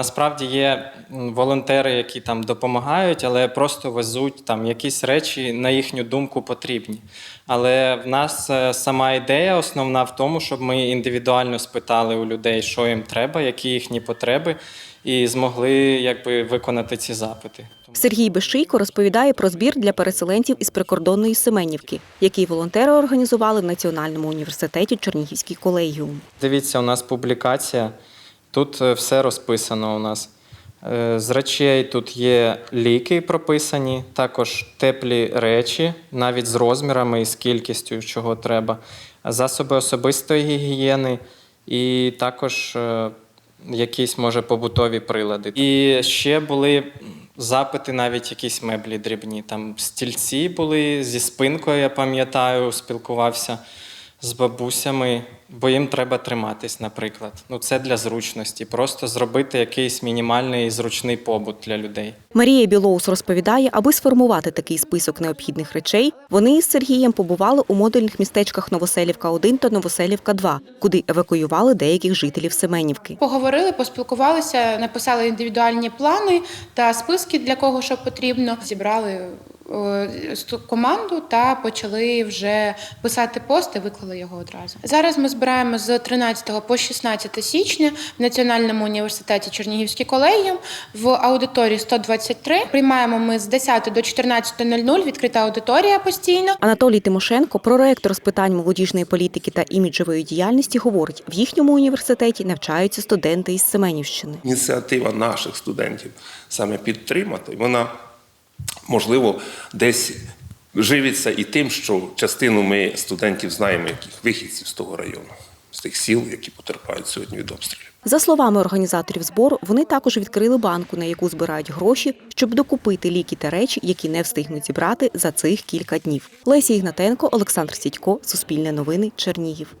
Насправді є волонтери, які там допомагають, але просто везуть там якісь речі, на їхню думку, потрібні. Але в нас е, сама ідея основна в тому, щоб ми індивідуально спитали у людей, що їм треба, які їхні потреби, і змогли якби виконати ці запити. Сергій Бещийко розповідає про збір для переселенців із прикордонної Семенівки, який волонтери організували в Національному університеті Чернігівський колегіум. Дивіться, у нас публікація. Тут е, все розписано у нас. Е, З речей тут є ліки прописані, також теплі речі, навіть з розмірами і з кількістю, чого треба, засоби особистої гігієни і також е, якісь, може, побутові прилади. І ще були запити, навіть якісь меблі дрібні. Там стільці були зі спинкою, я пам'ятаю, спілкувався з бабусями, бо їм треба триматись, наприклад. Ну це для зручності, просто зробити якийсь мінімальний і зручний побут для людей. Марія Білоус розповідає, аби сформувати такий список необхідних речей, вони із Сергієм побували у модульних містечках Новоселівка 1 та Новоселівка 2, куди евакуювали деяких жителів Семенівки. Поговорили, поспілкувалися, написали індивідуальні плани та списки для кого що потрібно. Зібрали команду та почали вже писати пост і виклали його одразу. Зараз ми збираємо з 13 по 16 січня в Національному університеті Чернігівський колегіум в аудиторії 123. Приймаємо ми з 10 до 14.00, відкрита аудиторія постійно. Анатолій Тимошенко, проректор з питань молодіжної політики та іміджевої діяльності, говорить, в їхньому університеті навчаються студенти із Семенівщини. ініціатива наших студентів саме підтримати, вона можливо десь живиться і тим, що частину ми студентів знаємо, яких вихідців з того району, з тих сіл, які потерпають сьогодні від обстрілів. За словами організаторів збору, вони також відкрили банку, на яку збирають гроші, щоб докупити ліки та речі, які не встигнуть зібрати за цих кілька днів. Лесі Ігнатенко, Олександр Сідько, Суспільне новини, Чернігів.